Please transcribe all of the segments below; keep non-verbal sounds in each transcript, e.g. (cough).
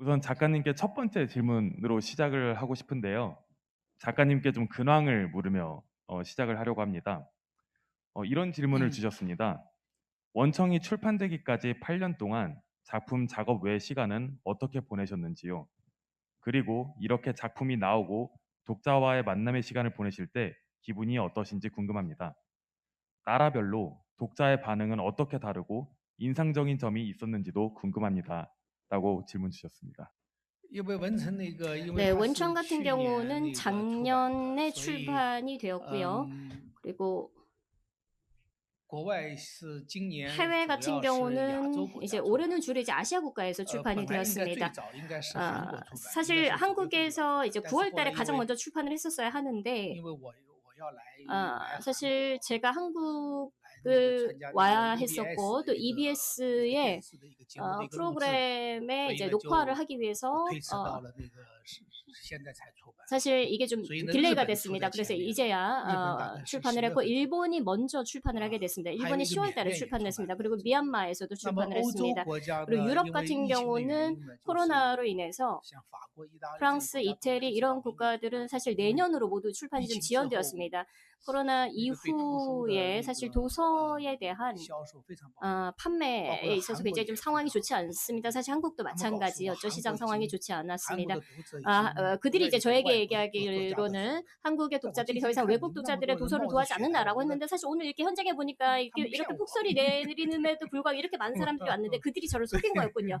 우선 작가님께 첫 번째 질문으로 시작을 하고 싶은데요. 작가님께 좀 근황을 물으며 어, 시작을 하려고 합니다. 어, 이런 질문을 음. 주셨습니다. 원청이 출판되기까지 8년 동안 작품 작업 외 시간은 어떻게 보내셨는지요? 그리고 이렇게 작품이 나오고 독자와의 만남의 시간을 보내실 때 기분이 어떠신지 궁금합니다. 나라별로 독자의 반응은 어떻게 다르고 인상적인 점이 있었는지도 궁금합니다. 라고 질문 주셨습니다. 네, 원천 같은 경우는 작년에 출판이 되었고요. 그리고 해외 같은 경우는 이제 올해는 주로 이제 아시아 국가에서 출판이 되었습니다. 아, 사실 한국에서 이제 9월달에 가장 먼저 출판을 했었어야 하는데 아, 사실 제가 한국 그 와야 했었고 또 EBS의 어, 프로그램에 이제 녹화를 하기 위해서 어, 사실 이게 좀 딜레이가 됐습니다. 그래서 이제야 어, 출판을 했고 일본이 먼저 출판을 하게 됐습니다. 일본이 10월달에 출판을 했습니다. 그리고 미얀마에서도 출판을 했습니다. 그리고 유럽 같은 경우는 코로나로 인해서 프랑스, 이태리 이런 국가들은 사실 내년으로 모두 출판이 좀 지연되었습니다. 그러나 이후에 사실 도서에 대한 어, 어, 판매에 있어서 굉장히 좀 상황이 좋지 않습니다. 사실 한국도 마찬가지였죠. 시장 상황이 좋지 않았습니다. 아, 어, 그들이 이제 저에게 얘기하기로는 한국의 독자들이 더 이상 외국 독자들의 도서를 도하지 않는다라고 했는데 사실 오늘 이렇게 현장에 보니까 이렇게, 이렇게 폭설이 내리는데도 불구하고 이렇게 많은 사람들이 왔는데 그들이 저를 속인 (laughs) 거였군요.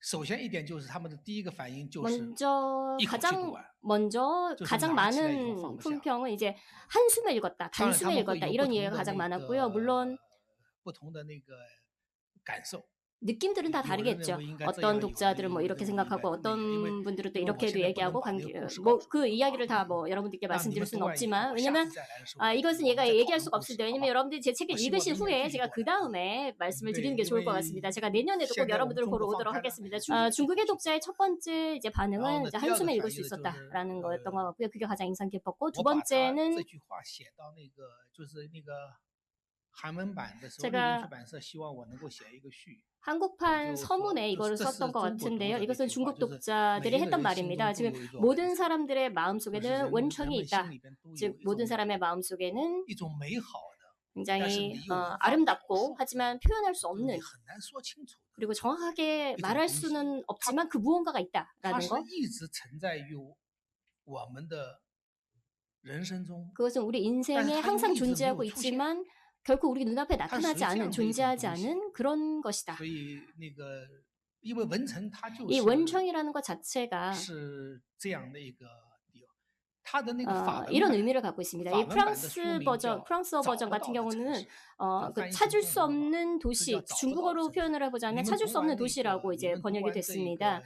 首先一点就是他们的第一个反应就是 먼저 이口气 가장 读完。 먼저 좀 가장 나아지네, 이거 많은 방금 품평은 이제 한숨에 읽었다, 当然他 단숨에 们会 읽었다 有不 이런 同 이해가 的 가장 那 많았고요. 个 물론 不同的那个感受。 느낌들은 다 다르겠죠. 어떤 독자들은 뭐 이렇게 생각하고 어떤 분들은 또 이렇게도 얘기하고 뭐그 뭐 이야기를 다뭐 뭐 여러분들께 말씀드릴 수는 없지만 왜냐면 아 이것은 얘가 얘기할 수가 없을 때 왜냐면 여러분들이 제 책을 읽으신 후에 제가 그 다음에 말씀을 드리는 게 좋을 것 같습니다. 제가 내년에도 꼭 여러분들을 보러 오도록 하겠습니다. 아, 아 중국의 독자의 첫 번째 이제 반응은 이제 한숨에 읽을 수 있었다라는 거였던 것 같고요. 그게 가장 인상 깊었고 두 번째는 这个한국판 서문에 이거를 썼던 것 같은데요. 이것은 중국 독자들이 했던 말입니다. 지금 모든 사람들의 마음속에는 원청이 있다. 즉 모든 사람의 마음속에는 굉장히 어, 아름답고 하지만 표현할 수 없는 그리고 정확하게 말할 수는 없지만 그 무언가가 있다라는 거. 그것은 우리 인생에 항상 존재하고 있지만 결코 우리 눈앞에 나타나지 않은 존재하지 않은 그런 것이다. 이 원청이라는 것 자체가 어, 이런 의미를 갖고 있습니다. 이 프랑스 버전, 프랑스어 버전 같은 경우는 어, 그 찾을 수 없는 도시, 중국어로 표현을 해보자면 찾을 수 없는 도시라고 이제 번역이 됐습니다.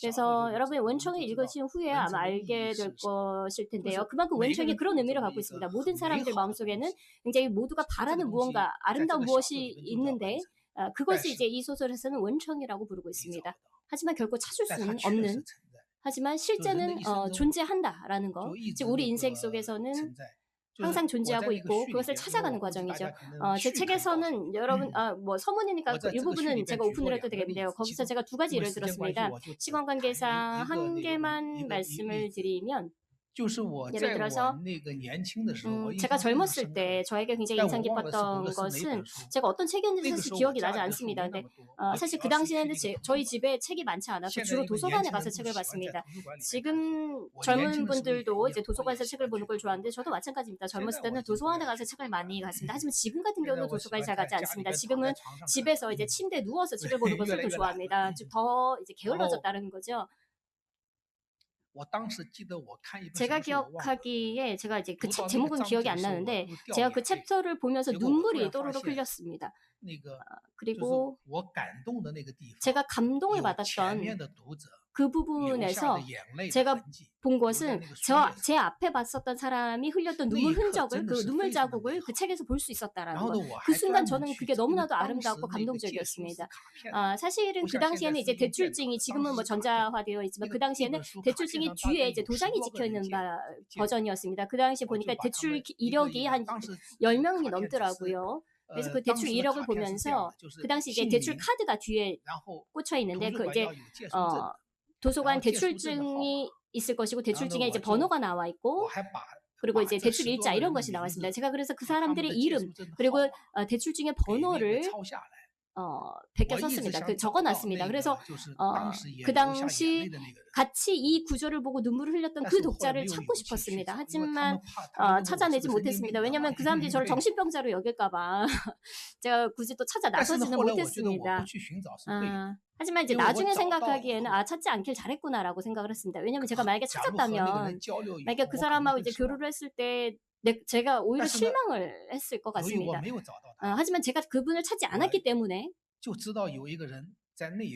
그래서 여러분이 원청을 읽으신 후에 아마 알게 될 것일 텐데요. 그만큼 원청이 그런 의미를 갖고 있습니다. 모든 사람들 마음속에는 굉장히 모두가 바라는 무언가, 아름다운 무엇이 있는데 어, 그것이 이제 이 소설에서는 원청이라고 부르고 있습니다. 하지만 결코 찾을 수는 없는 하지만 실제는 어, 존재한다라는 거. 즉 우리 인생 속에서는 항상 존재하고 있고 그것을 찾아가는 과정이죠. 어, 제 책에서는 여러분 아, 뭐 서문이니까 이 부분은 제가 오픈을 해도 되겠는데요. 거기서 제가 두 가지 예를 들었습니다. 시간 관계상 한 개만 말씀을 드리면 음, 제가 젊었을 때 저에게 굉장히 인상 깊었던 것은 제가 어떤 책이었는지 사실 기억이 나지 않습니다. 근데 어, 사실 그 당시에는 제, 저희 집에 책이 많지 않아서 주로 도서관에 가서 책을 봤습니다. 지금 젊은 분들도 이제 도서관에서 책을 보는 걸 좋아하는데 저도 마찬가지입니다. 젊었을 때는 도서관에 가서 책을 많이 갔습니다. 하지만 지금 같은 경우는 도서관에 잘 가지 않습니다. 지금은 집에서 이제 침대에 누워서 책을 보는 것을 더 좋아합니다. 좀더 이제 게을러졌다는 어 거죠. 제가 기억하기에 제가 이제 그 책 제목은 기억이 안 나는데 제가 그 챕터를 보면서 눈물이 또르륵 흘렸습니다. 그리고 제가 감동을 받았던 그 부분에서 제가 본 것은 저 제 앞에 봤었던 사람이 흘렸던 눈물 흔적을 그 눈물 자국을 그 책에서 볼 수 있었다라는 거. 그 순간 저는 그게 너무나도 아름답고 감동적이었습니다. 아, 사실은 그 당시에는 이제 대출증이 지금은 뭐 전자화되어 있지만 그 당시에는 대출증이 뒤에 이제 도장이 찍혀 있는 버전이었습니다. 그 당시 보니까 대출 이력이 한 10명이 넘더라고요. 그래서 그 대출 이력을 보면서 그 당시 이제 대출 카드가 뒤에 꽂혀 있는데 그 이제 어 도서관 대출증이 있을 것이고 대출증에 이제 번호가 나와 있고 그리고 이제 대출 일자 이런 것이 나와 있습니다. 제가 그래서 그 사람들의 이름 그리고 어, 대출증의 번호를 어, 베껴 썼습니다. 그 적어 놨습니다. 그래서 어, 어 그 당시 같이 이 구절을 보고 눈물을 흘렸던 그 독자를 찾고 싶었습니다. 하지만 어, 찾아내지 못했습니다. 왜냐하면 그 사람들이 저를 정신병자로 여길까봐 (laughs) 제가 굳이 또 찾아 나서지는 못했습니다. 아, 하지만 이제 나중에 생각하기에는 아 찾지 않길 잘했구나라고 생각을 했습니다. 왜냐하면 제가 만약에 찾았다면 만약에 그 사람하고 이제 교류를 했을 때 네, 제가 오히려 실망을 했을 것 같습니다. 어, 하지만 제가 그분을 찾지 않았기 때문에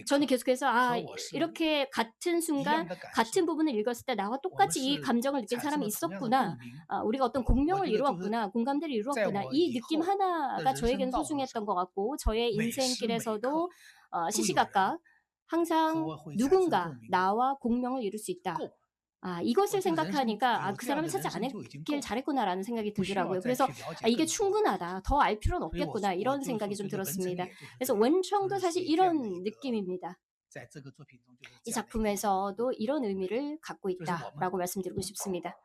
저는 계속해서 아 이렇게 같은 순간 같은 부분을 읽었을 때 나와 똑같이 이 감정을 느낀 사람이 있었구나. 아, 우리가 어떤 공명을 이루었구나, 공감대를 이루었구나. 이 느낌 하나가 저에겐 소중했던 것 같고, 저의 인생길에서도 어, 시시각각 항상 누군가 나와 공명을 이룰 수 있다. 아, 이것을 생각하니까 아, 그 사람은 찾지 않았길 잘했구나라는 생각이 들더라고요. 그래서 아, 이게 충분하다. 더 알 필요는 없겠구나. 이런 생각이 좀 들었습니다. 그래서 원청도 사실 이런 느낌입니다. 이 작품에서도 이런 의미를 갖고 있다라고 말씀드리고 싶습니다.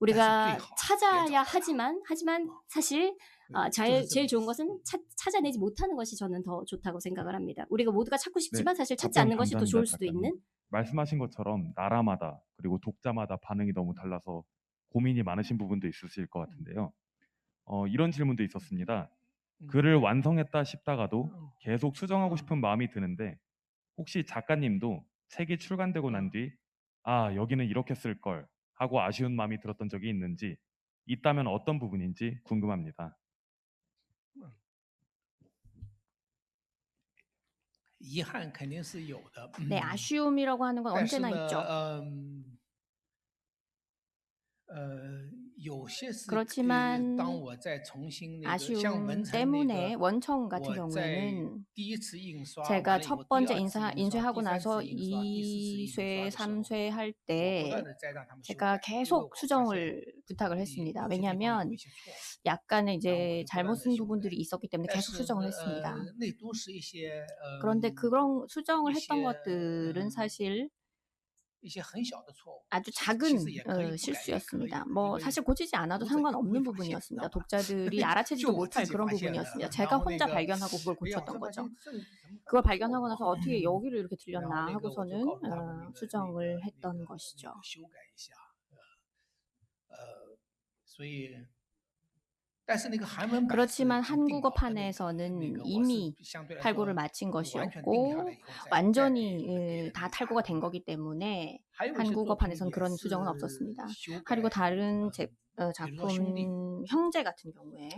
우리가 찾아야 하지만, 하지만 사실 네, 아, 잘, 제일 좋은 것은 찾, 찾아내지 못하는 것이 저는 더 좋다고 생각을 합니다. 우리가 모두가 찾고 네, 싶지만 사실 찾지 않는 것이 더 좋을 수도 있는 말씀하신 것처럼 나라마다 그리고 독자마다 반응이 너무 달라서 고민이 많으신 부분도 있으실 것 같은데요. 어, 이런 질문도 있었습니다. 음. 글을 완성했다 싶다가도 음. 계속 수정하고 싶은 음. 마음이 드는데 혹시 작가님도 책이 출간되고 난 뒤 아, 여기는 이렇게 쓸 걸 하고 아쉬운 마음이 들었던 적이 있는지 있다면 어떤 부분인지 궁금합니다. 遗憾肯定是有的. 음. 네, 아쉬움이라고 하는 건 언제나 있죠. 음, 어, 그렇지만 아쉬움 때문에 원청 같은 경우에는 제가 첫 번째 인사, 인쇄하고 나서 2쇄, 3쇄 할 때 제가 계속 수정을 부탁을 했습니다. 왜냐하면 약간의 이제 잘못 쓴 부분들이 있었기 때문에 계속 수정을 했습니다. 그런데 그런 수정을 했던 것들은 사실 아주 작은 어, 실수였습니다. 뭐 사실 고치지 않아도 상관없는 부분이었습니다. 독자들이 (laughs) 알아채지도 못할 그런 부분이었습니다. 제가 혼자 발견하고 그걸 고쳤던 거죠. 그걸 발견하고 나서 어떻게 여기를 이렇게 들렸나 하고서는 어, 수정을 했던 것이죠. 그렇지만 한국어판에서는 이미 탈고를 마친 것이었고 완전히 다 탈고가 된 거기 때문에 한국어판에서는 그런 수정은 없었습니다. 그리고 다른 제, 어, 작품 형제 같은 경우에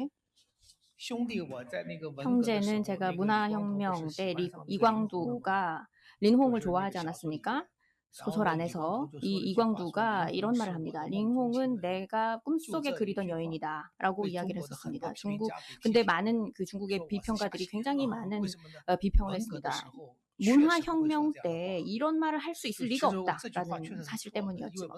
형제는 제가 문화혁명 때 이광두가 린홍을 좋아하지 않았습니까? 소설 안에서 이 이광두가 이런 말을 합니다. 링홍은 내가 꿈속에 그리던 여인이다. 라고 이야기를 했었습니다. 중국, 근데 많은 그 중국의 비평가들이 굉장히 많은 어, 비평을 했습니다. 문화혁명 때 이런 말을 할 수 있을 리가 없다라는 사실 때문이었죠.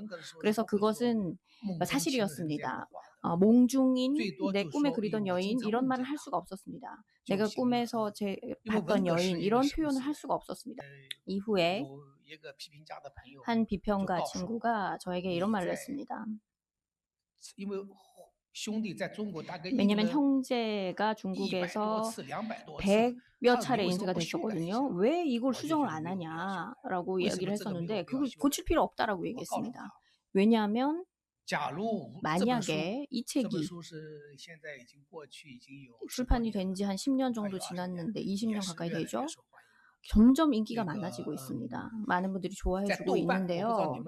그래서 그것은 사실이었습니다. 어, 몽중인 내 꿈에 그리던 여인 이런 말을 할 어, 어, 수가 없었습니다. 내가 꿈에서 제 봤던 여인 이런 표현을 할 수가 없었습니다. 이후에 한 비평가 친구가 저에게 이런 말을 했습니다. 왜냐면 형제가 중국에서 100여 아, 차례 인쇄가 됐었거든요. 왜 이걸 수정을 안 하냐라고 이야기를 했었는데 그걸 고칠 필요 없다라고 얘기했습니다. 왜냐하면 만약에 이 책이 출판이 된 지 한 10년 정도 지났는데 20년 가까이 되죠. 점점 인기가 많아지고 있습니다. 많은 분들이 좋아해주고 있는데요.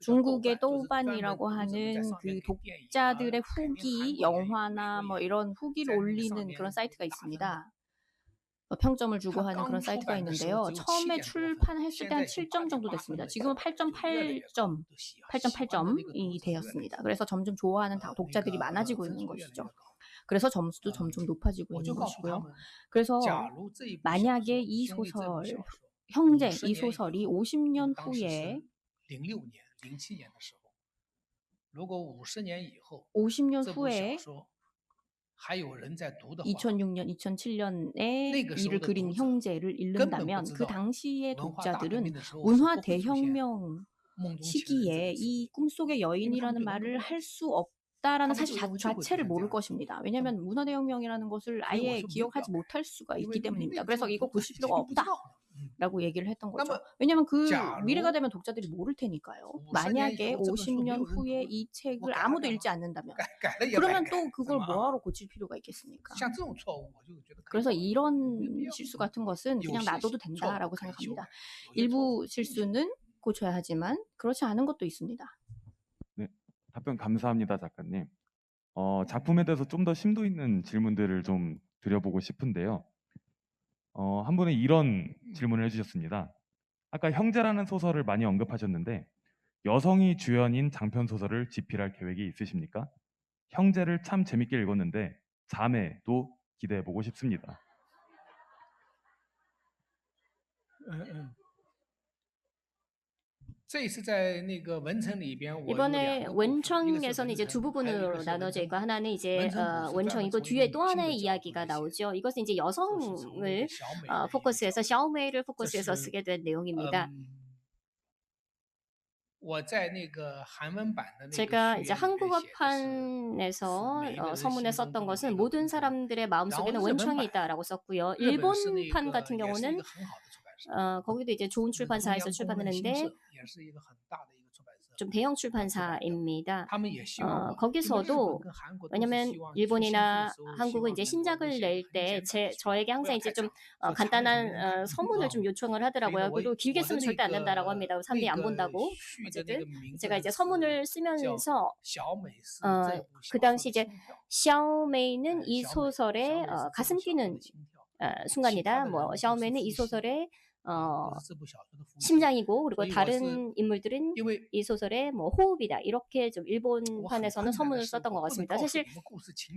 중국의 또우반이라고 하는 그 독자들의 후기 영화나 뭐 이런 후기를 올리는 그런 사이트가 있습니다. 평점을 주고 하는 그런 사이트가 있는데요. 처음에 출판했을 때 한 7점 정도 됐습니다. 지금은 8.8점, 8.8점이 되었습니다. 그래서 점점 좋아하는 독자들이 많아지고 있는 것이죠. 그래서 점수도 점점 높아지고 있는 것이고요. 그래서 만약에 이 소설 형제 이 소설이 50년 후에 50년 후에 2006년, 2007년에 이를 그린 형제를 읽는다면 그 당시의 독자들은 문화 대혁명 시기에 이 꿈속의 여인이라는 말을 할 수 없고 없다라는 사실 자, 체를 모를 것입니다. 왜냐하면 문화 대혁명이라는 것을 아예 기억하지 못할 수가 있기 때문입니다. 그래서 이거 보실 필요가 없다. 라고 얘기를 했던 거죠. 왜냐하면 그 미래가 되면 독자들이 모를 테니까요. 만약에 50년 후에 이 책을 아무도 읽지 않는다면 그러면 또 그걸 뭐하러 고칠 필요가 있겠습니까? 그래서 이런 실수 같은 것은 그냥 놔둬도 된다라고 생각합니다. 일부 실수는 고쳐야 하지만 그렇지 않은 것도 있습니다. 답변 감사합니다, 작가님. 어, 작품에 대해서 좀 더 심도 있는 질문들을 좀 드려보고 싶은데요. 어, 한 분은 이런 질문을 해주셨습니다. 아까 형제라는 소설을 많이 언급하셨는데 여성이 주연인 장편 소설을 집필할 계획이 있으십니까? 형제를 참 재밌게 읽었는데 자매도 기대해 보고 싶습니다. 이번에 원청에서는 이제 두 부분으로 나눠져 있고 하나는 이제 어, 원청이고 뒤에 또 하나의 이야기가 나오죠. 이것은 이제 여성을 어, 포커스해서 샤오메이를 포커스해서 쓰게 된 내용입니다. 제가 이제 한국어판에서 어, 서문에 썼던 것은 모든 사람들의 마음속에는 원청이 있다라고 썼고요. 일본판 같은 경우는 어, 거기도 이제 좋은 네, 출판사에서 출판을 했는데 좀 대형 출판사입니다. 어, 거기서도 왜냐면 일본이나 한국은 이제 신작을 낼 때 제 저에게 항상 이제 좀 어, 간단한 어, 서문을 좀 요청을 하더라고요. 그리고 길게 쓰면 절대 안 그 된다라고 합니다. 사람들이 안 본다고. 어쨌든 그 제가 이제 서문을 그 쓰면서 어, 어 그 당시 이제 네, 어, 어, 뭐 샤오메이는 이 소설의 어, 가슴 뛰는 어, 순간이다. 뭐 샤오메이는 이 소설의 어, 심장이고 그리고 다른 인물들은 이 소설의 뭐 호흡이다 이렇게 좀 일본판에서는 서문을 썼던 것 같습니다. 사실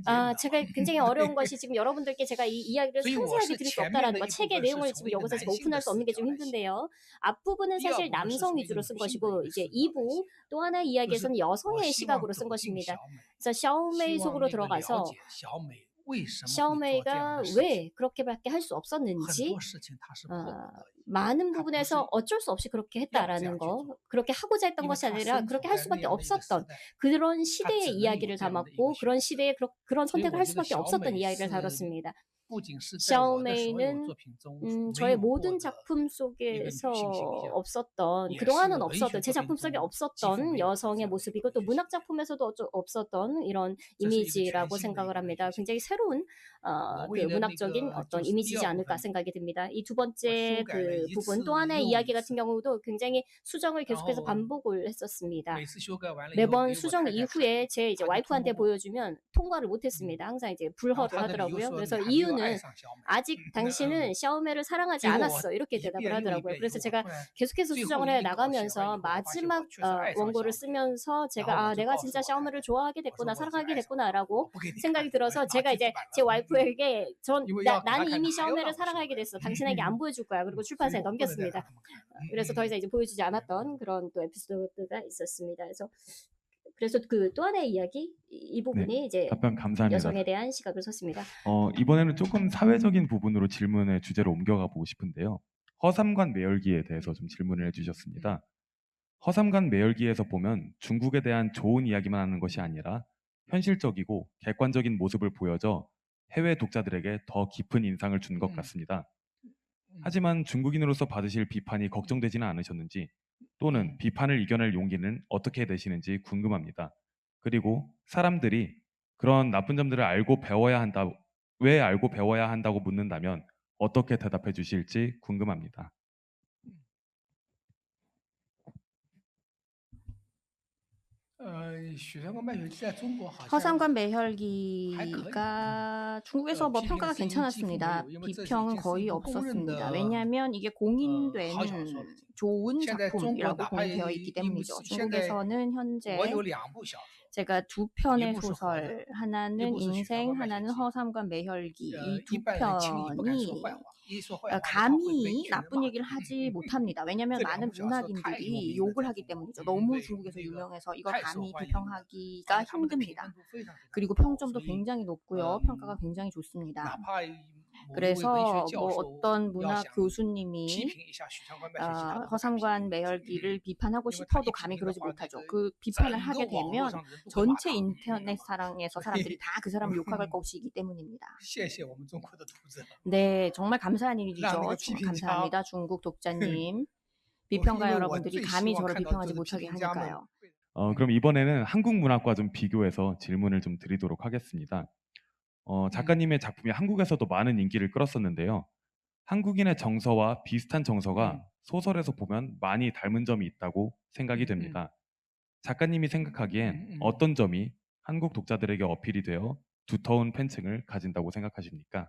아 제가 굉장히 (laughs) 어려운 것이 지금 여러분들께 제가 이 이야기를 상세하게 드릴 수 없다라는 거 책의 내용을 지금 여기서 지금 오픈할 수 없는 게 좀 힘든데요. 앞부분은 사실 남성 위주로 쓴 것이고 이제 2부 또 하나의 이야기에서는 여성의 시각으로 쓴 것입니다. 그래서 샤오메이 속으로 들어가서 샤오메이가 왜 그렇게밖에 할 수 없었는지 어, 많은 부분에서 어쩔 수 없이 그렇게 했다라는 거 그렇게 하고자 했던 것이 아니라 그렇게 할 수밖에 없었던 그런 시대의 이야기를 담았고 그런 시대에 그런 선택을 할 수밖에 없었던 이야기를 다뤘습니다. 샤오메이는 음, 저의 모든 작품 속에서 없었던 그동안은 없었던 제 작품 속에 없었던 여성의 모습이고 또 문학 작품에서도 없었던 이런 이미지라고 생각을 합니다. 굉장히 새로운 어, 그 문학적인 어떤 이미지지 않을까 생각이 듭니다. 이 두 번째 그 부분 또 하나의 이야기 같은 경우도 굉장히 수정을 계속해서 반복을 했었습니다. 매번 수정 이후에 제 이제 와이프한테 보여주면 통과를 못했습니다. 항상 이제 불허를 하더라고요. 그래서 이유는 네. 당신은 아직 당신은 샤오메를 사랑하지 않았어. 이렇게 대답을 하더라고요. 그래서 제가 계속해서 수정을 해 나가면서 마지막 어, 원고를 쓰면서 제가 아 내가 진짜 샤오메를 좋아하게 됐구나 사랑하게 됐구나라고 생각이 들어서 제가 이제 제 와이프에게 전 난 이미 샤오메를 사랑하게 됐어. 당신에게 안 보여줄 거야. 그리고 출판사에 넘겼습니다. 그래서 더 이상 이제 보여주지 않았던 그런 또 에피소드가 있었습니다. 그래서 그래서 그 또 하나의 이야기 이, 이 네, 부분이 이제 답변 감사합니다. 여성에 대한 시각을 썼습니다. 어, 이번에는 조금 사회적인 부분으로 질문의 주제로 옮겨가 보고 싶은데요. 허삼관 매열기에 대해서 좀 질문을 해주셨습니다. 허삼관 매열기에서 보면 중국에 대한 좋은 이야기만 하는 것이 아니라 현실적이고 객관적인 모습을 보여줘 해외 독자들에게 더 깊은 인상을 준것 음. 같습니다. 嗯 하지만 중국인으로서 받으실 비판이 걱정되지는 않으셨는지 또는 음. 비판을 이겨낼 용기는 어떻게 되시는지 궁금합니다. 그리고 사람들이 그런 나쁜 점들을 알고 배워야 한다, 왜 알고 배워야 한다고 묻는다면 어떻게 대답해 주실지 궁금합니다. 허상관 매혈기가 중국에서 뭐 평가가 괜찮았습니다. 비평은 거의 없었습니다. 왜냐하면 이게 공인된 좋은 작품이라고 공인되어 있기 때문이죠. 중국에서는 현재 제가 두 편의 소설, 하나는 인생, 하나는 허삼과 매혈기. 이 두 편이 아, 감히 나쁜 얘기를 하지 못합니다. 왜냐하면 많은 문학인들이 욕을 하기 때문이죠. 너무 중국에서 유명해서 이거 감히 비평하기가 힘듭니다. 그리고 평점도 굉장히 높고요, 평가가 굉장히 좋습니다. 그래서 뭐 어떤 문화 교수님이 어, 허상관 매혈기를 비판하고 싶어도 감히 그러지 못하죠. 그 비판을 하게 되면 전체 인터넷 사랑에서 사람들이 다 그 사람을 욕할 (laughs) 것이기 때문입니다. 네, 정말 감사한 일이죠. 감사합니다, 중국 독자님. (laughs) 비평가 여러분들이 감히 저를 비평하지 못하게 하니까요. 어, 그럼 이번에는 한국 문학과 좀 비교해서 질문을 좀 드리도록 하겠습니다. 어, 작가님의 작품이 한국에서도 많은 인기를 끌었었는데요. 한국인의 정서와 비슷한 정서가 음. 소설에서 보면 많이 닮은 점이 있다고 생각이 음, 음. 됩니다. 작가님이 생각하기엔 음, 음. 어떤 점이 한국 독자들에게 어필이 되어 두터운 팬층을 가진다고 생각하십니까?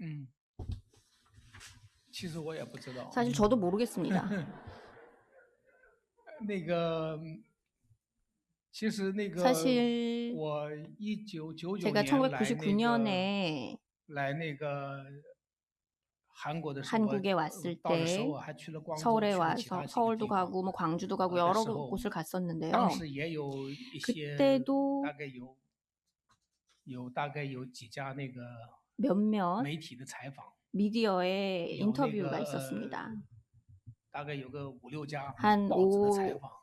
嗯，其实我也不知道。 사실 저도 모르겠습니다. 那(laughs) 个，其实那个 사실 제가 1999년에 한국에 왔을 때 서울에 와서 서울도 가고 뭐 광주도 가고 여러 곳을 갔었는데요. 그때도 몇몇 미디어의 인터뷰가 있었습니다. 한 5,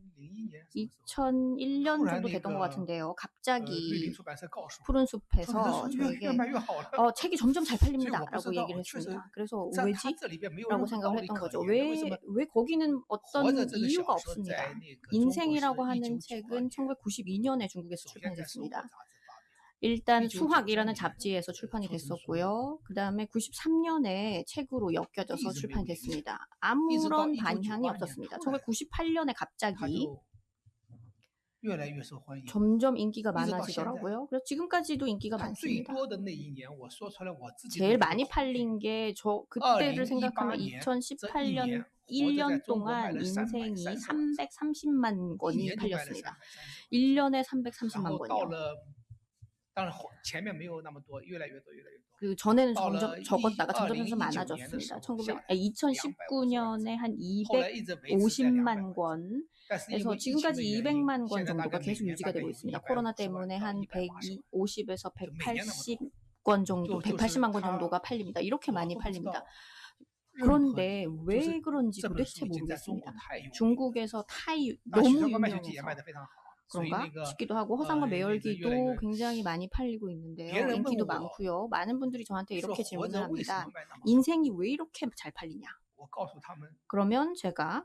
2001년 정도 됐던 것 같은데요. 갑자기 푸른 숲에서 저에게 어, 책이 점점 잘 팔립니다라고 얘기를 했습니다. 그래서 왜지?라고 생각을 했던 거죠. 왜 왜 거기는 어떤 이유가 없습니다. 인생이라고 하는 책은 1992년에 중국에서 출판됐습니다. 일단 수학이라는 잡지에서 출판이 됐었고요. 그 다음에 93년에 책으로 엮여져서 출판이 됐습니다. 아무런 반향이 없었습니다. 1998년에 갑자기 점점 인기가 많아지더라고요. 그래서 지금까지도 인기가 많습니다. 제일 많이 팔린 게 저 그때를 생각하면 2018년 1년 동안 인생이 330만 권이 팔렸습니다. 1년에 330만 권이요. 了，当然后前面没有那么多，越来越多，越来越多。 그 전에는 어, 점점 이- 적었다가 점점 2019 점점 년의 많아졌습니다. 时候 1900, 아, 2019년에 한 后来一直维持在200 250만 권, 但是因 그래서 为疫情的 지금까지 原因 200만 권 现在大 정도가 概每 계속 年 유지가 大概 되고 有 있습니다. 150 코로나 万 때문에 到 한 180 150에서 좀每年那么多。 180권 정도, 저- 저- 180만 권 다- 정도가 팔립니다. 이렇게 많이 我都不知 팔립니다. 道任何 그런데 就是 왜 그런지 这本 도대체 书已经在中国 모르겠습니다. 太有名了 중국에서 타이 那许 너무 三观卖血记也卖 유명해서 得非常好，所以 그런가 싶기도 하고 허상과 매열기도 굉장히 많이 팔리고 있는데요. 인기도 많고요. 많은 분들이 저한테 이렇게 질문을 합니다. 인생이 왜 이렇게 잘 팔리냐? 그러면 제가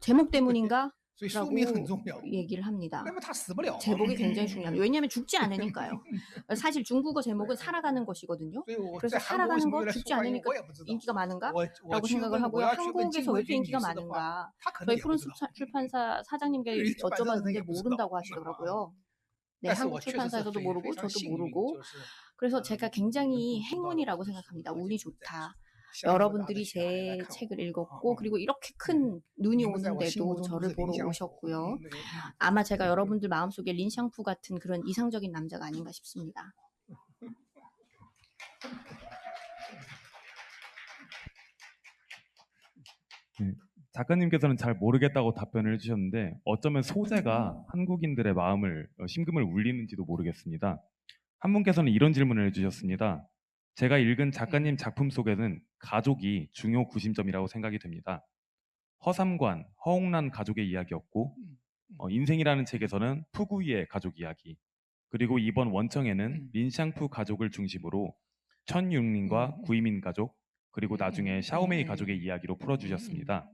제목 때문인가? 얘기를 합니다. 제목이 굉장히 중요합니다. 왜냐하면 죽지 않으니까요. (laughs) 사실 중국어 제목은 살아가는 것이거든요. 그래서 살아가는 거 죽지 않으니까 인기가 많은가라고 생각을 하고요. 한국에서 왜 인기가 많은가? 저희 푸른 출판사 사장님께 여쭤봤는데 모른다고 하시더라고요. 네, 한국 출판사에서도 모르고 저도 모르고 그래서 제가 굉장히 행운이라고 생각합니다. 운이 좋다. 여러분들이 제 책을 읽었고 그리고 이렇게 큰 눈이 오는데도 저를 보러 오셨고요. 아마 제가 여러분들 마음속에 린샹푸 같은 그런 이상적인 남자가 아닌가 싶습니다. 네. 작가님께서는 잘 모르겠다고 답변을 해주셨는데 어쩌면 소재가 한국인들의 마음을 어, 심금을 울리는지도 모르겠습니다. 한 분께서는 이런 질문을 해주셨습니다. 제가 읽은 작가님 작품 속에는 가족이 중요 구심점이라고 생각이 됩니다. 허삼관, 허홍란 가족의 이야기였고 어, 인생이라는 책에서는 푸구이의 가족 이야기, 그리고 이번 원청에는 음. 린샹푸 가족을 중심으로 음, 음. 구이민 가족, 그리고 음, 나중에 음, 샤오메이 음, 가족의 이야기로 풀어주셨습니다.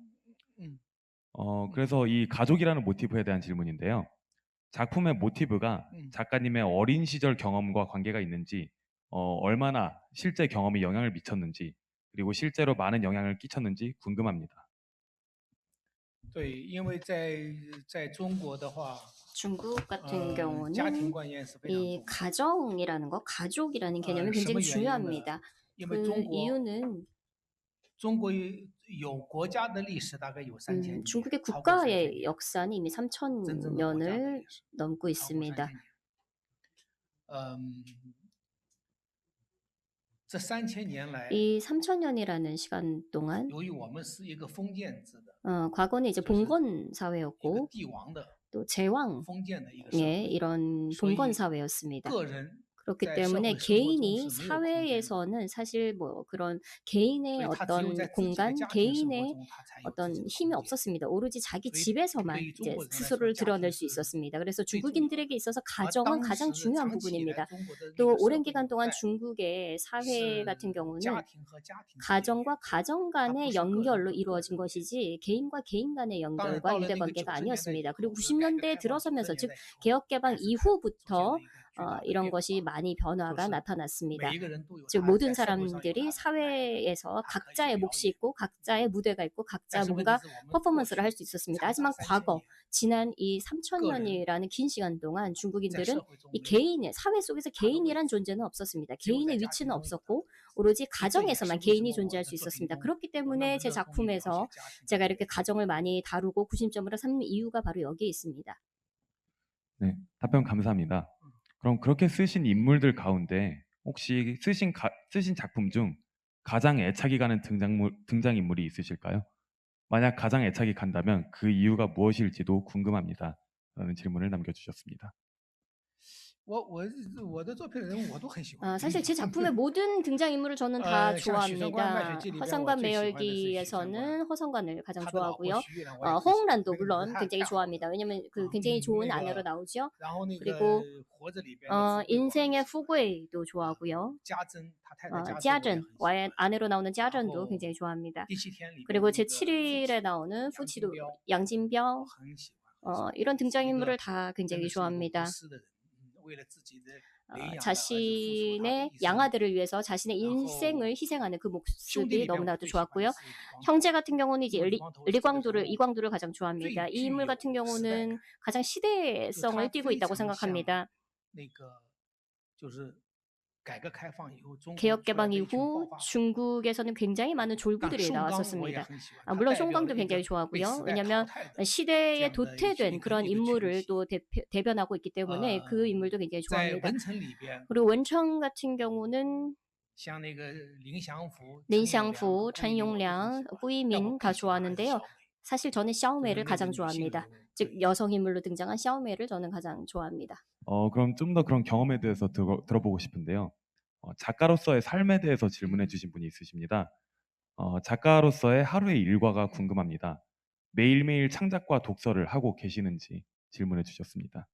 음. 어, 그래서 이 가족이라는 모티브에 대한 질문인데요. 작품의 모티브가 음. 작가님의 어린 시절 경험과 관계가 있는지, 어, 얼마나 실제 경험이 영향을 미쳤는지, 그리고 실제로 많은 영향을 끼쳤는지 궁금합니다. 对，因为在在中国的话， 중국 같은 呃，家庭 경우는 观念是非常 이 重要的， 가정이라는 거, 가족이라는 개념이 어, 굉장히 什么原因呢？ 중요합니다. 因为 그 中国 이유는 中国有国家的历史大概有三千 음, 年， 중국의 超过三千 국가의 年， 역사는 이미 真正的国家的 3,000년을 历史 넘고 超过三 있습니다. 千 이 3000년이라는 시간 동안 어, 과거는 이제 봉건 사회였고 또 제왕 예, 이런 봉건 사회였습니다. 그렇기 때문에 개인이 사회에서는 사실 뭐 그런 개인의 어떤 공간, 개인의 어떤 힘이 없었습니다. 오로지 자기 집에서만 이제 스스로를 드러낼 수 있었습니다. 그래서 중국인들에게 있어서 가정은 가장 중요한 부분입니다. 또 오랜 기간 동안 중국의 사회 같은 경우는 가정과 가정 간의 연결로 이루어진 것이지 개인과 개인 간의 연결과 유대관계가 아니었습니다. 그리고 90년대에 들어서면서 즉 개혁개방 이후부터 어, 이런 것이 많이 변화가 나타났습니다. 즉 모든 사람들이 사회에서 각자의 몫이 있고 각자의 무대가 있고 각자 뭔가 퍼포먼스를 할 수 있었습니다. 하지만 과거 지난 이 3천년이라는 긴 시간 동안 중국인들은 이 개인의 사회 속에서 개인이란 존재는 없었습니다. 개인의 위치는 없었고 오로지 가정에서만 개인이 존재할 수 있었습니다. 그렇기 때문에 제 작품에서 제가 이렇게 가정을 많이 다루고 구심점으로 삼는 이유가 바로 여기에 있습니다. 네, 답변 감사합니다. 그럼 그렇게 쓰신 인물들 가운데 혹시 쓰신 가- 쓰신 작품 중 가장 애착이 가는 등장물 등장 인물이 있으실까요? 만약 가장 애착이 간다면 그 이유가 무엇일지도 궁금합니다. 라는 질문을 남겨주셨습니다. 我我我的作品人物我都很喜欢。 아, 사실 제 작품의 모든 (laughs) 등장 인물을 저는 다 어,像许三观卖 좋아합니다. 血记里边 허상관 我最喜欢的是许三观 매열기에서는 허상관을 가장 他的老婆 좋아하고요. 徐玉兰我也 어, 很喜欢 허웅란도 那个女的 물론 太 굉장히 太好了 좋아합니다. 왜냐면 그 어, 굉장히 음, 좋은 내가 아내로 나오죠. 然后那个 그리고 活着里边的 어, 富贵我 인생의 很喜欢 후괴도 좋아하고요. 家珍他太太 어, 家珍我也 짜전 很喜欢 와의 아내로 나오는 짜전도 어, 굉장히 좋아합니다. 第七天里边 그리고 那 제个 7일에 父亲 나오는 후치도 양진标양진뼈 我很喜欢。 어, 이런 등장인물을 다 真 굉장히 的是一个 좋아합니다. 자신의 양아들을 위해서 자신의 인생을 희생하는 그 모습이 너무나도 좋았고요. 형제 같은 경우는 이제 리, 리광도를 이광도를 가장 좋아합니다. 이 인물 같은 경우는 가장 시대성을 그 띠고 있다고 생각합니다. 그러니까 개혁 개방 이후 중국에서는 굉장히 많은 졸부들이 나왔었습니다. 아, 물론 송광도 굉장히 좋아하고요. 왜냐하면 시대에 도태된 그런 인물을 또 대표, 변하고 있기 때문에 그 인물도 굉장히 좋아합니다. 그리고 원청 같은 경우는 린샹프, 찬용량, 꾸이민 다 좋아하는데요. 사실 저는 샤오메이를 가장 좋아합니다. 즉 여성 인물로 등장한 샤오메이를 저는 가장 좋아합니다. 어, 그럼 좀 더 그런 경험에 대해서 들어, 들어보고 싶은데요. 어, 작가로서의 삶에 대해서 질문해 주신 분이 있으십니다. 어, 작가로서의 하루의 일과가 궁금합니다. 매일매일 창작과 독서를 하고 계시는지 질문해 주셨습니다.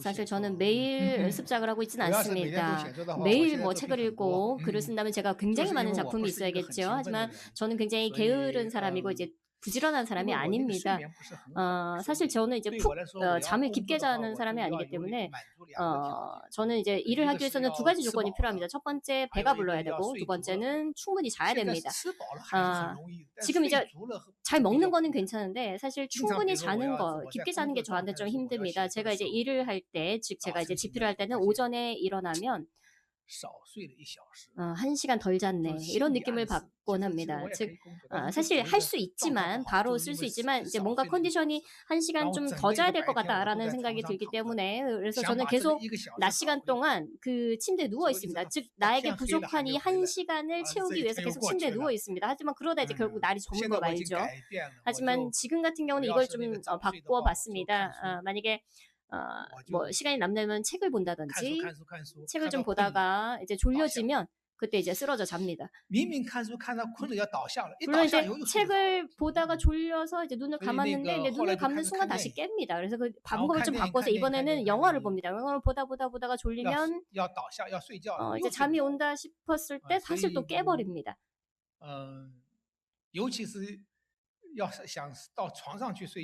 사실 저는 매일 습작을 하고 있지는 않습니다. 매일 뭐 책을 읽고 글을 쓴다면 제가 굉장히 많은 작품이 있어야겠죠. 하지만 저는 굉장히 게으른 사람이고 이제 부지런한 사람이 아닙니다. 어, 사실 저는 이제 푹 어, 잠을 깊게 자는 사람이 아니기 때문에 어, 저는 이제 일을 하기 위해서는 두 가지 조건이 필요합니다. 첫 번째 배가 불러야 되고 두 번째는 충분히 자야 됩니다. 아, 지금 이제 잘 먹는 거는 괜찮은데 사실 충분히 자는 거 깊게 자는 게 저한테 좀 힘듭니다. 제가 이제 일을 할 때 즉 제가 이제 집필을 할 때는 오전에 일어나면 어, 한 시간 덜 잤네 어, 이런 느낌을 받곤 합니다. 즉 어, 사실 할 수 있지만 바로 쓸 수 있지만 이제 뭔가 컨디션이 한 시간 좀 더 자야 될 것 같다라는 생각이 들기 때문에 그래서 저는 계속 낮 시간 동안 그 침대에 누워 있습니다. 즉 나에게 부족한 이 한 시간을 아, 채우기 위해서 계속 침대에 누워 있습니다. 하지만 그러다 이제 결국 음, 날이 저문 거 말이죠. 하지만 지금 같은 경우는 이걸 좀 바꿔봤습니다. 어, 어 만약에 어, 我 뭐 就 시간이 남다면 책을 看书 본다든지 看书看书， 책을 看 좀 到困了， 보다가 이제 倒下， 졸려지면 그때 이제 쓰러져 잡니다. 明明看书看到困了要倒下了，一 물론 倒下 이제 以后又睡着了 책을 보다가 졸려서 이제 눈을 그러니까 감았는데 이제 눈을 헐라이드 감는 칸- 순간 칸 다시 네. 깹니다. 그래서 그 방법을 좀 칸 네, 바꿔서 칸 네, 이번에는 칸 네, 영화를 칸 봅니다. 영화를 보다 보다 보다가 要 졸리면 要倒下要睡觉了， 어, 又 이제 睡 잠이 着了 온다 싶었을 때 아, 사실 또 저희 그- 깨버립니다. 呃，尤其是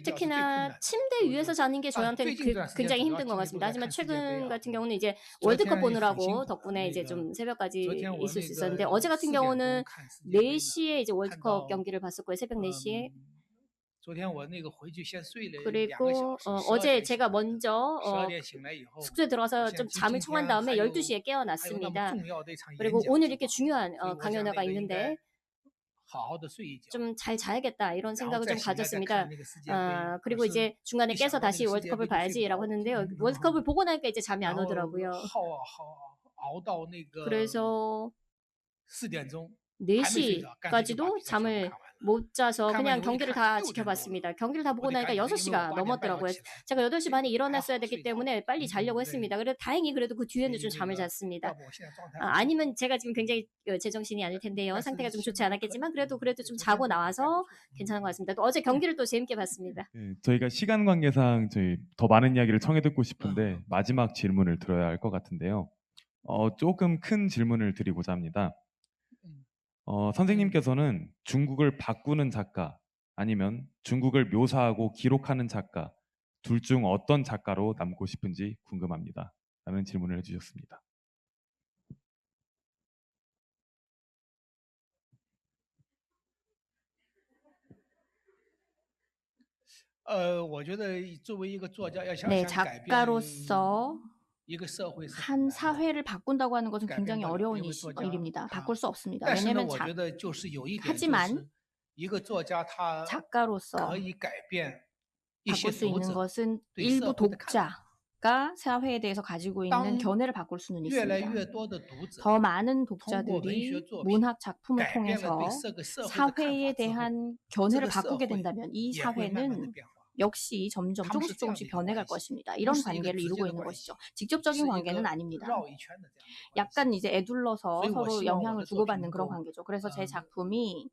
특히나 침대 위에서 자는 게 저한테는 그, 굉장히 힘든 것 같습니다. 하지만 최근 같은 경우는 이제 (laughs) 월드컵 보느라고 덕분에 이제 좀 새벽까지 있을 수 있었는데 어제 같은 경우는 뭐 4시에 이제 월드컵 경기를 봤었고요. 새벽 4시에 그리고 어, 제 제가 먼저 어, 숙소에 들어가서 좀 잠을 청한 다음에 12시에 깨어났습니다. 그리고 오늘 이렇게 중요한 어, 강연회가 있는데 좀 잘 자야겠다 이런 생각을 좀 가졌습니다. 어, 그리고 이제 중간에 깨서 다시 월드컵을 봐야지라고 했는데요. 월드컵을 보고 나니까 이제 잠이 안 오더라고요. 그래서 4시까지도 잠을 못 자서 그냥 경기를 다 지켜봤습니다. 경기를 다 보고 나니까 6시가 넘었더라고요. 제가 8시 반에 일어났어야 됐기 때문에 빨리 자려고 했습니다. 그래도 다행히 그래도 그 뒤에는 좀 잠을 잤습니다. 아, 니면 제가 지금 굉장히 어, 제정신이 아닐 텐데요. 상태가 좀 좋지 않았겠지만 그래도 그래도 좀 자고 나와서 괜찮은 것 같습니다. 또 어제 경기를 또 재밌게 봤습니다. 네, 저희가 시간 관계상 저희 더 많은 이야기를 청해 듣고 싶은데 마지막 질문을 들어야 할 것 같은데요. 어, 조금 큰 질문을 드리고자 합니다. 어, 선생님께서는 중국을 바꾸는 작가 아니면 중국을 묘사하고 기록하는 작가 둘 중 어떤 작가로 남고 싶은지 궁금합니다. 라는 질문을 해주셨습니다. 네, 작가로서 한 뭐 사회를 바꾼다고 하는 것은 그러니까 굉장히 어려운 일입니다. 바꿀 수 없습니다. 그러니까 왜냐하면 자, 하지만 작가로서 바꿀 수 있는 것은 일부 독자가 사회에 대해서 가지고 있는 견해를 바꿀 수는 있습니다. 더 많은 독자들이 문학 작품을 통해서 사회에 대한 견해를 바꾸게 된다면 이 사회는 역시 점점 조금씩 조금씩 변해갈 것입니다. 이런 관계를 이루고 있는 것이죠. 직접적인 관계는 아닙니다. 약간 이제 애둘러서 서로 영향을 주고받는 그런 관계죠. 그래서 제 작품이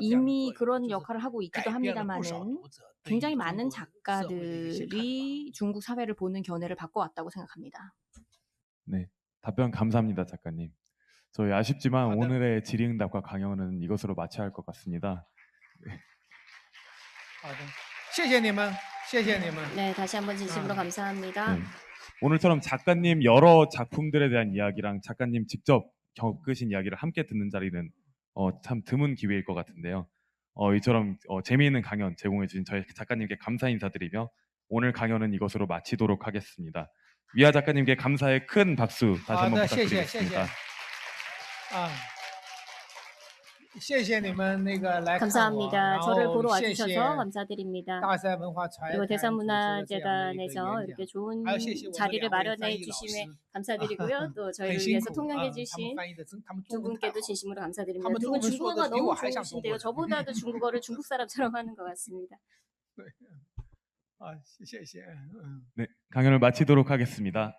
이미 그런 역할을 하고 있기도 합니다만은 굉장히 많은 작가들이 중국 사회를 보는 견해를 바꿔왔다고 생각합니다. 네, 답변 감사합니다, 작가님. 저희 아쉽지만 오늘의 질의응답과 강연은 이것으로 마쳐야 할 것 같습니다. 好的，谢谢你们，谢谢你们。 네, 다시 한번 진심으로 아. 감사합니다. 네. 오늘처럼 작가님 여러 작품들에 대한 이야기랑 작가님 직접 겪으신 이야기를 함께 듣는 자리는 어, 참 드문 기회일 것 같은데요. 어, 이처럼 어, 재미있는 강연 제공해 주신 저희 작가님께 감사 인사드리며 오늘 강연은 이것으로 마치도록 하겠습니다. 위아 작가님께 감사의 큰 박수 다시 好 한번 的，谢谢谢谢 부탁드리겠습니다. 啊， 감사합니다. 저를 보러 와주셔서 감사드립니다. 그리고 대산문화재단에서 이렇게 좋은 자리를 마련해 주심에 감사드리고요. 또 저희를 위해서 통역해 주신 두 분께도 진심으로 감사드립니다. 두 분 중국어가 너무 좋으신데요. 저보다도 중국어를 (laughs) 중국 사람처럼 하는 것 같습니다. 네, 아, 네 강연을 마치도록 하겠습니다.